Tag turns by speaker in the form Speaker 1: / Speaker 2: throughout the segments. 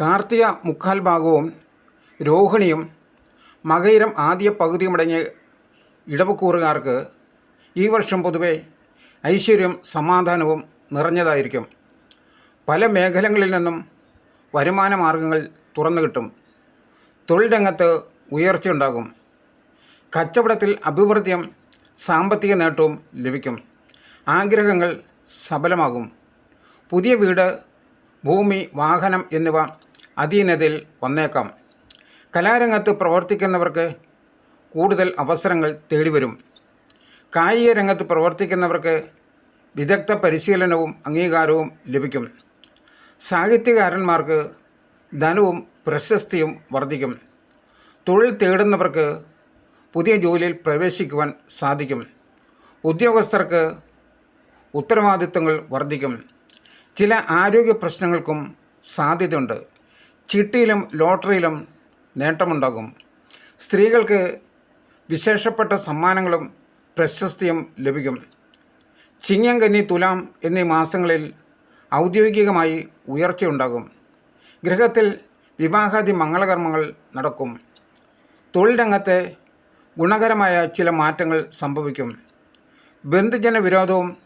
Speaker 1: കാർത്തിക മുക്കാൽ ഭാഗവും രോഹിണിയും മകയിരം ആദ്യ പകുതിയുമടങ്ങിയ ഇടവക്കൂറുകാർക്ക് ഈ വർഷം പൊതുവെ ഐശ്വര്യം സമാധാനവും നിറഞ്ഞതായിരിക്കും. പല മേഖലകളിൽ നിന്നും വരുമാന മാർഗങ്ങൾ തുറന്നു കിട്ടും. തൊഴിൽ രംഗത്ത് ഉയർച്ചയുണ്ടാകും കച്ചവടത്തിൽ അഭിവൃദ്ധിയും സാമ്പത്തിക നേട്ടവും ലഭിക്കും. ആഗ്രഹങ്ങൾ സഫലമാകും പുതിയ വീട് ഭൂമി വാഹനം എന്നിവ അധീനതയിൽ വന്നേക്കാം. കലാരംഗത്ത് പ്രവർത്തിക്കുന്നവർക്ക് കൂടുതൽ അവസരങ്ങൾ തേടിവരും. കായിക രംഗത്ത് പ്രവർത്തിക്കുന്നവർക്ക് വിദഗ്ധ പരിശീലനവും അംഗീകാരവും ലഭിക്കും. സാഹിത്യകാരന്മാർക്ക് ധനവും പ്രശസ്തിയും വർദ്ധിക്കും. തൊഴിൽ തേടുന്നവർക്ക് പുതിയ ജോലിയിൽ പ്രവേശിക്കുവാൻ സാധിക്കും. ഉദ്യോഗസ്ഥർക്ക് ഉത്തരവാദിത്വങ്ങൾ വർദ്ധിക്കും. ചില ആരോഗ്യ പ്രശ്നങ്ങൾക്കും സാധ്യതയുണ്ട്. ചിട്ടിയിലും ലോട്ടറിയിലും നേട്ടമുണ്ടാകും. സ്ത്രീകൾക്ക് വിശേഷപ്പെട്ട സമ്മാനങ്ങളും പ്രശസ്തിയും ലഭിക്കും. ചിങ്ങം കന്നി തുലാം എന്നീ മാസങ്ങളിൽ ഔദ്യോഗികമായി ഉയർച്ചയുണ്ടാകും. ഗൃഹത്തിൽ വിവാഹാദി മംഗളകർമ്മങ്ങൾ നടക്കും. തൊഴിൽ രംഗത്തെ ഗുണകരമായ ചില മാറ്റങ്ങൾ സംഭവിക്കും. ബന്ധുജന വിരോധവും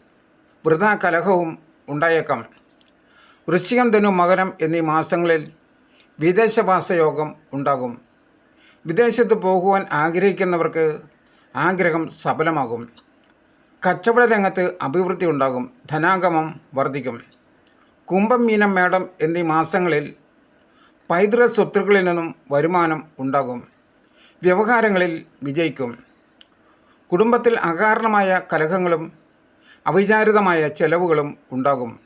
Speaker 1: വൃഥാ കലഹവും ഉണ്ടായേക്കാം. വൃശ്ചികം ധനു മകരം എന്നീ മാസങ്ങളിൽ വിദേശവാസ യോഗം ഉണ്ടാകും. വിദേശത്ത് പോകുവാൻ ആഗ്രഹിക്കുന്നവർക്ക് ആഗ്രഹം സഫലമാകും. കച്ചവട രംഗത്ത് അഭിവൃദ്ധി ഉണ്ടാകും. ധനാഗമം വർദ്ധിക്കും. കുംഭം മീനം മേടം എന്നീ മാസങ്ങളിൽ പൈതൃക സ്വത്തുക്കളിൽ നിന്നും വരുമാനം ഉണ്ടാകും. വ്യവഹാരങ്ങളിൽ വിജയിക്കും. കുടുംബത്തിൽ അകാരണമായ കലഹങ്ങളും അവിചാരിതമായ ചെലവുകളും ഉണ്ടാകും.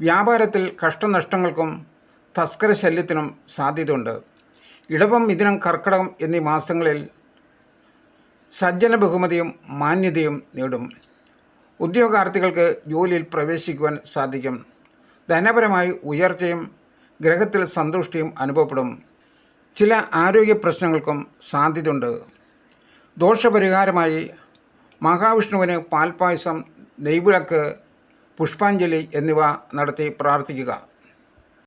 Speaker 1: വ്യാപാരത്തിൽ കഷ്ടനഷ്ടങ്ങൾക്കും തസ്കര ശല്യത്തിനും സാധ്യതയുണ്ട്. ഇടവം മിഥുനം കർക്കടകം എന്നീ മാസങ്ങളിൽ സജ്ജന ബഹുമതിയും മാന്യതയും നേടും. ഉദ്യോഗാർത്ഥികൾക്ക് ജോലിയിൽ പ്രവേശിക്കുവാൻ സാധിക്കും. ധനപരമായി ഉയർച്ചയും ഗ്രഹത്തിൽ സന്തുഷ്ടിയും അനുഭവപ്പെടും. ചില ആരോഗ്യ പ്രശ്നങ്ങൾക്കും സാധ്യതയുണ്ട്. ദോഷപരിഹാരമായി മഹാവിഷ്ണുവിന് പാൽപായസം നെയ്വിളക്ക് പുഷ്പാഞ്ജലി എന്നിവ നടത്തി പ്രാർത്ഥിക്കുക.